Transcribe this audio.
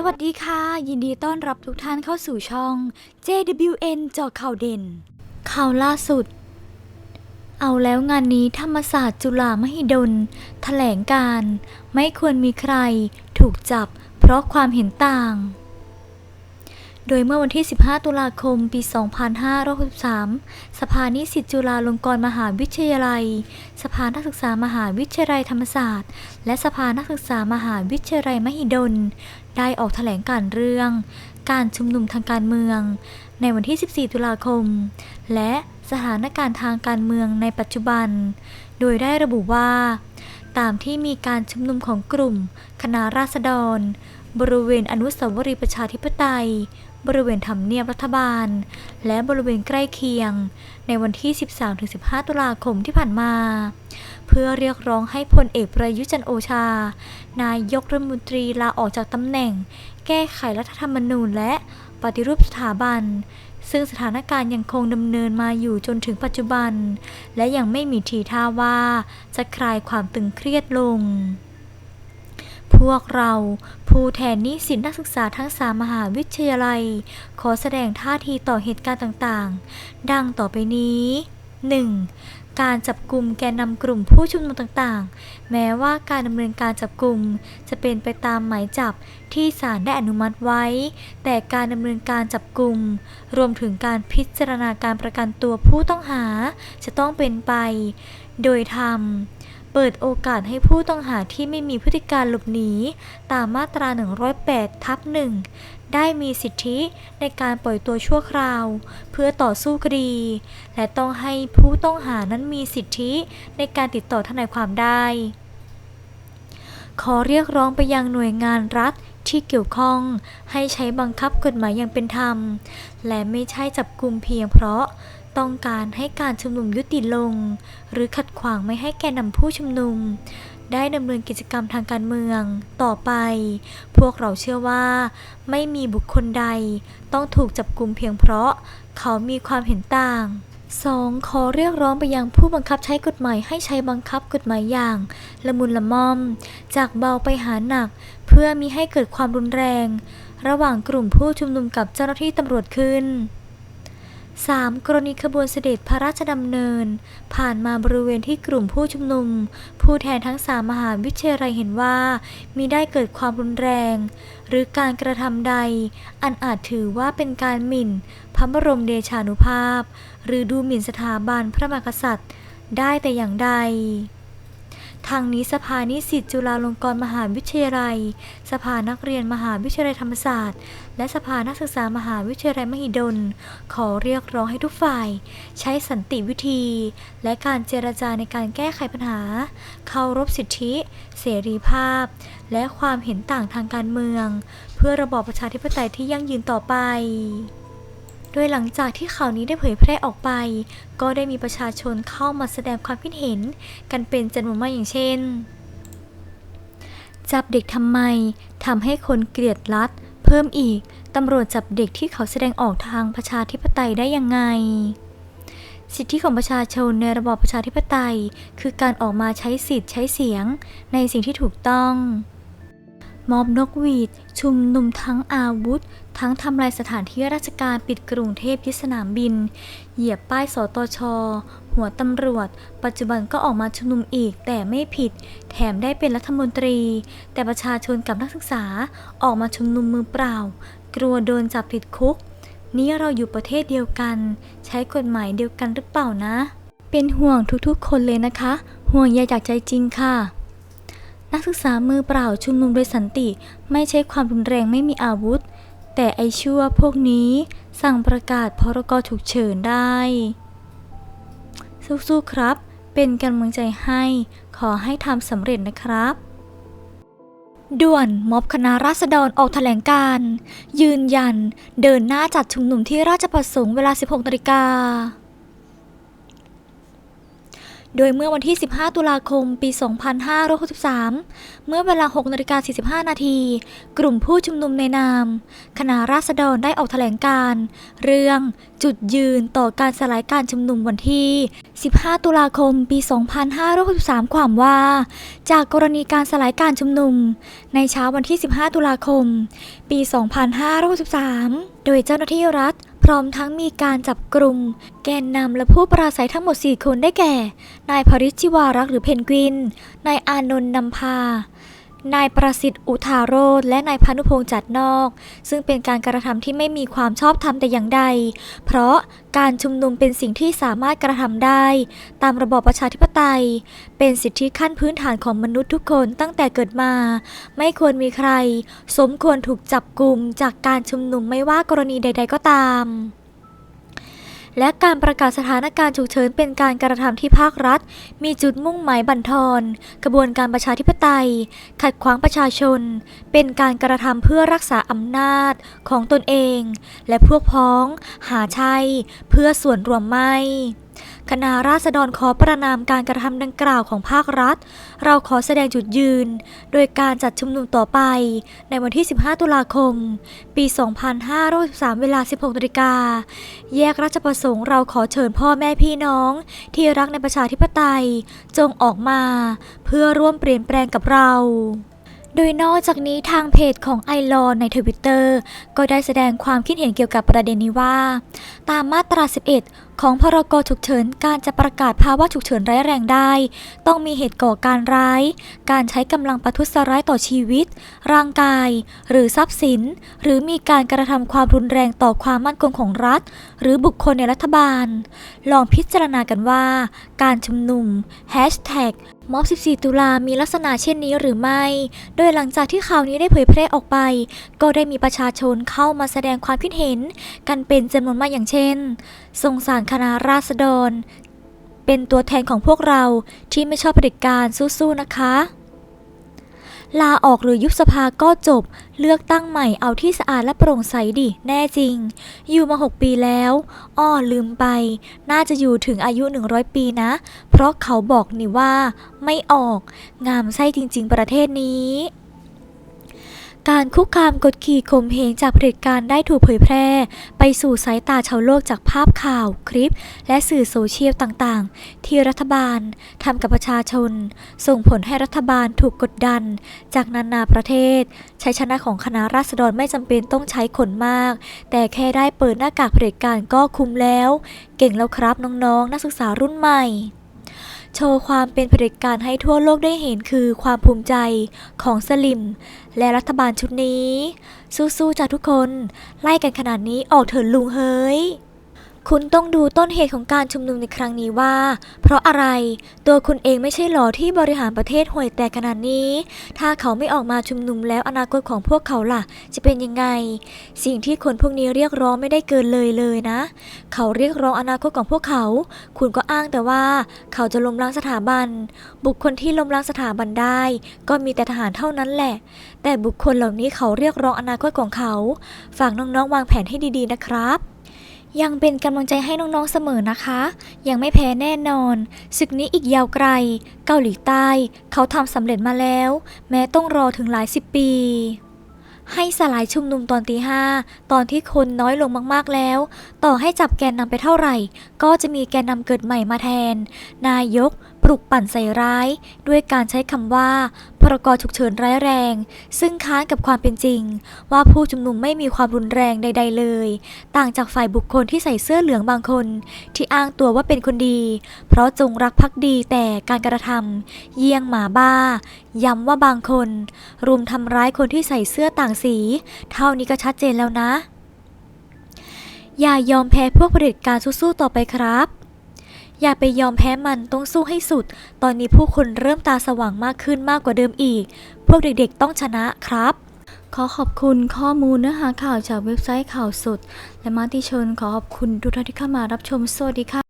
สวัสดีค่ะ ยินดีต้อนรับทุกท่านเข้าสู่ช่อง JWN จอข่าวเด่น ข่าวล่าสุด เอาแล้วงานนี้ธรรมศาสตร์จุฬามหิดล แถลงการ ไม่ควรมีใครถูกจับเพราะความเห็นต่าง โดยเมื่อวันที่ 15 ตุลาคม ปี 2563 สภานิสิตจุฬาลงกรณ์มหาวิทยาลัย สภานักศึกษามหาวิทยาลัยธรรมศาสตร์ และสภานักศึกษามหาวิทยาลัยมหิดล ได้ออกแถลงการเรื่อง การชุมนุมทางการเมือง ในวันที่ 14 ตุลาคม และสถานการณ์ทางการเมืองในปัจจุบัน โดยได้ระบุว่า ตามที่มีการชุมนุมของกลุ่ม คณะราษฎร บริเวณอนุสาวรีย์ประชาธิปไตย บริเวณทำเนียบรัฐบาล และบริเวณใกล้เคียง ในวันที่ 13-15 ตุลาคมที่ผ่านมา เพื่อเรียกร้องให้พลเอกประยุจันโอชา นายกรัฐมนตรีลาออกจากตำแหน่ง แก้ไขรัฐธรรมนูญและปฏิรูปสถาบัน ซึ่งสถานการณ์ยังคงดำเนินมาอยู่จนถึงปัจจุบัน และยังไม่มีทีท่าว่าจะคลายความตึงเครียดลง พวกเราผู้แทนนิสิตนักศึกษาทั้งสามมหาวิทยาลัย ขอแสดงท่าทีต่อเหตุการณ์ต่างๆ ดังต่อไปนี้ 1. การจับกลุ่มแกนนำกลุ่มผู้ชุมนุมต่างๆ แม้ว่าการดำเนินการจับกลุ่มจะเป็นไปตามหมายจับที่ศาลได้อนุมัติไว้ แต่การดำเนินการจับกลุ่ม รวมถึงการพิจารณาการประกันตัวผู้ต้องหา จะต้องเป็นไป โดยทำ เปิดโอกาสให้ผู้ต้องหาที่ไม่มีพฤติการหลบหนี ตามมาตรา 108 ทับหนึ่งได้มีสิทธิในการปล่อยตัวชั่วคราว เพื่อต่อสู้คดี และต้องให้ผู้ต้องหานั้นมีสิทธิในการติดต่อทนายความได้ ขอเรียกร้องไปยังหน่วยงานรัฐที่เกี่ยวข้องให้ใช้บังคับกฎหมายอย่างเป็นธรรม และไม่ใช่จับกลุ่มเพียงเพราะ ต้องการให้การชุมนุมยุติลง หรือขัดขวางไม่ให้แกนนำผู้ชุมนุม ได้ดำเนินกิจกรรมทางการเมือง ต่อไป พวกเราเชื่อว่า ไม่มีบุคคลใด ต้องถูกจับกลุ่มเพียงเพราะ เขามีความเห็นต่าง 2. ขอเรียกร้องไปยังผู้บังคับใช้กฎหมายให้ใช้บังคับกฎหมายอย่าง ละมุนละม่อม จากเบาไปหาหนัก เพื่อมีให้เกิดความรุนแรง ระหว่างกลุ่มผู้ชุมนุมกับเจ้าหน้าที่ตำรวจขึ้น 3. กรณีขบวนเสด็จพระราชดำเนิน ผ่านมาบริเวณที่กลุ่มผู้ชุมนุม ผู้แทนทั้งสามมหาวิทยาลัยเห็นว่ามีได้เกิดความรุนแรง หรือการกระทำใด อันอาจถือว่าเป็นการหมิ่น พระบรมเดชานุภาพ หรือดูหมิ่นสถาบันพระมหากษัตริย์ ได้แต่อย่างใด ทางนี้สภานิสิตจุฬาลงกรณ์มหาวิทยาลัย สภานักเรียนมหาวิทยาลัยธรรมศาสตร์ และสภานักศึกษามหาวิทยาลัยมหิดล ขอเรียกร้องให้ทุกฝ่าย ใช้สันติวิธี และการเจรจาในการแก้ไขปัญหา เคารพสิทธิ เสรีภาพ และความเห็นต่างทางการเมือง เพื่อระบอบประชาธิปไตยที่ยั่งยืนต่อไป ดยหลังจากที่ข่าวนี้ได้เผยแพร่ออกไป ก็ได้มีประชาชนเข้ามาแสดงความคิดเห็น กันเป็นจำนวนมากอย่างเช่น จับเด็กทำไมทำให้คนเกลียดรัฐ เพิ่มอีกตำรวจจับเด็กที่เขาแสดงออกทางประชาธิปไตยได้ยังไง สิทธิของประชาชนในระบอบประชาธิปไตย คือการออกมาใช้สิทธิ์ใช้เสียง ในสิ่งที่ถูกต้อง มอบนกหวีด ชุมนุมทั้งอาวุธ ทั้งทำลายสถานที่ราชการปิดกรุงเทพยึดสนามบิน เหยียบป้ายสตช หัวตำรวจ ปัจจุบันก็ออกมาชุมนุมอีกแต่ไม่ผิด แถมได้เป็นรัฐมนตรี แต่ประชาชนกับนักศึกษาออกมาชุมนุมมือเปล่า กลัวโดนจับติดคุก นี่เราอยู่ประเทศเดียวกัน ใช้กฎหมายเดียวกันหรือเปล่านะ เป็นห่วงทุกๆ คนเลยนะคะ ห่วงใยจากใจจริงค่ะ นักศึกษามือเปล่าชุมนุมโดยสันติ ไม่ใช่ความรุนแรงไม่มีอาวุธ แต่ไอชั่วพวกนี้สั่งประกาศพรกฉุกเฉินได้ สู้ๆครับ เป็นกำลังใจให้ ขอให้ทำสำเร็จนะครับด่วนม็อบคณะราษฎรออกแถลงการ ยืนยัน เดินหน้าจัดชุมนุมที่ราชประสงค์เวลา 16นาฬิกา โดยเมื่อวันที่ 15 ตุลาคม ปี 2563 เมื่อเวลา 6นาฬิกา45 นาที กลุ่มผู้ชุมนุมในนาม คณะราษฎรได้ออกแถลงการ เรื่องจุดยืนต่อการสลายการชุมนุมวันที่ 15 ตุลาคม ปี 2563 ความว่า จากกรณีการสลายการชุมนุม ในเช้าวันที่ 15 ตุลาคม ปี 2563 โดยเจ้าหน้าที่รัฐ พร้อมทั้งมีการจับกลุ่มแกนนำและผู้ปราศัยทั้งหมด 4 คนได้แก่ นายพริชิวารักษ์หรือเพนกวิน นายอานนท์นำพา นายประสิทธิ์อุทาโรธและนายพานุพงษ์จัดนอก ซึ่งเป็นการกระทำที่ไม่มีความชอบธรรมแต่อย่างใด เพราะการชุมนุมเป็นสิ่งที่สามารถกระทำได้ ตามระบอบประชาธิปไตย เป็นสิทธิขั้นพื้นฐานของมนุษย์ทุกคนตั้งแต่เกิดมา ไม่ควรมีใคร สมควรถูกจับกลุ่มจากการชุมนุมไม่ว่ากรณีใด ๆ ก็ตาม และการประกาศสถานการณ์ฉุกเฉินเป็นการกระทำที่ภาครัฐ มีจุดมุ่งหมายบั่นทอน กระบวนการประชาธิปไตย ขัดขวางประชาชน เป็นการกระทำเพื่อรักษาอำนาจของตนเอง และพวกพ้อง หาใช่เพื่อส่วนรวมไม่ คณะราษฎรขอประนามการกระทำดังกล่าวของภาครัฐ เราขอแสดงจุดยืน โดยการจัดชุมนุมต่อไป ในวันที่ 15 ตุลาคม ปี 2563 เวลา 16นาฬิกา แยกราชประสงค์เราขอเชิญพ่อแม่พี่น้อง ที่รักในประชาธิปไตย จงออกมา เพื่อร่วมเปลี่ยนแปลงกับเรา โดยนอกจากนี้ทางเพจของไอรอนในทวิตเตอร์ก็ได้แสดงความคิดเห็นเกี่ยวกับประเด็นนี้ว่า ตามมาตรา 11 ของพรกฉุกเฉินการจะประกาศภาวะฉุกเฉินร้ายแรงได้ ต้องมีเหตุก่อการร้าย การใช้กำลังประทุษร้ายต่อชีวิต ร่างกาย หรือทรัพย์สิน หรือมีการกระทำความรุนแรงต่อความมั่นคงของรัฐ หรือบุคคลในรัฐบาล ลองพิจารณากันว่า การชุมนุม Hashtag ม็อบ 14 ตุลามีลักษณะเช่นนี้หรือไม่ โดยหลังจากที่ข่าวนี้ได้เผยแพร่ออกไป ก็ได้มีประชาชนเข้ามาแสดงความคิดเห็น กันเป็นจำนวนมากอย่างเช่น สงสารคณะราษฎร เป็นตัวแทนของพวกเราที่ไม่ชอบเผด็จการสู้ๆนะคะ ลาออกหรือยุบสภาก็จบ เลือกตั้งใหม่เอาที่สะอาดและโปร่งใสดิ แน่จริง อยู่มา 6 ปีแล้ว อ้อลืมไป น่าจะอยู่ถึงอายุ 100 ปีนะ เพราะเขาบอกนี่ว่า ไม่ออก งามไส้จริง ๆ ประเทศนี้ การคุกคามกดขี่ข่มเหงจากเผด็จการได้ถูกเผยแพร่ ไปสู่สายตาชาวโลกจากภาพข่าว คลิป และสื่อโซเชียลต่างๆ ที่รัฐบาลทำกับประชาชน ส่งผลให้รัฐบาลถูกกดดัน จากนานาประเทศ ชัยชนะของคณะราษฎรไม่จำเป็นต้องใช้คนมาก แต่แค่ได้เปิดหน้ากากเผด็จการก็คุ้มแล้ว เก่งแล้วครับน้องๆนักศึกษารุ่นใหม่ โชว์ความเป็นเผด็จการให้ทั่วโลกได้เห็นคือความภูมิใจของสลิม และรัฐบาลชุดนี้ สู้ๆจ้ะทุกคน ไล่กันขนาดนี้ออกเถินลุงเฮ้ย คุณต้องดูต้นเหตุของการชุมนุมในครั้งนี้ว่า เพราะอะไรตัวคุณเองไม่ใช่หรอที่บริหารประเทศห่วยแตกขนาดนี้ ถ้าเขาไม่ออกมาชุมนุมแล้วอนาคตของพวกเขาล่ะ จะเป็นยังไง สิ่งที่คนพวกนี้เรียกร้องไม่ได้เกินเลยเลยนะ เขาเรียกร้องอนาคตของพวกเขา คุณก็อ้างแต่ว่า เขาจะล้มล้างสถาบัน บุคคลที่ล้มล้างสถาบันได้ ก็มีแต่ทหารเท่านั้นแหละ แต่บุคคลเหล่านี้เขาเรียกร้องอนาคตของเขา ฝากน้องๆวางแผนให้ดีๆนะครับ ยังเป็นกำลังใจให้น้องๆเสมอนะคะ ยังไม่แพ้แน่นอนศึกนี้อีกยาวไกล เกาหลีใต้ เขาทำสำเร็จมาแล้ว แม้ต้องรอถึงหลายสิบปี ให้สลายชุมนุมตอนตีห้าตอนที่คนน้อยลงมากๆแล้ว ต่อให้จับแกนนำไปเท่าไหร่ ก็จะมีแกนนำเกิดใหม่มาแทน นายก ลุกปั่นใส่ร้าย ด้วยการใช้คำว่า พรกฉุกเฉินร้ายแรง ซึ่งค้านกับความเป็นจริง ว่าผู้ชุมนุมไม่มีความรุนแรงใด ๆ เลย ต่างจากฝ่ายบุคคลที่ใส่เสื้อเหลืองบางคน ที่อ้างตัวว่าเป็นคนดี เพราะจงรักภักดีแต่การกระทำเยี่ยงหมาบ้า ย้ำว่าบางคน รุมทำร้ายคนที่ใส่เสื้อต่างสี เท่านี้ก็ชัดเจนแล้วนะ อย่ายอมแพ้พวกเผด็จการสู้ๆต่อไปครับ อย่าไปยอมแพ้มันต้องสู้ให้สุด ตอนนี้ผู้คนเริ่มตาสว่างมากขึ้นมากกว่าเดิมอีก พวกเด็กๆต้องชนะครับ ขอขอบคุณข้อมูลเนื้อหาข่าวจากเว็บไซต์ข่าวสด และมาติชนขอขอบคุณทุกท่านที่เข้ามารับชมสวัสดีค่ะ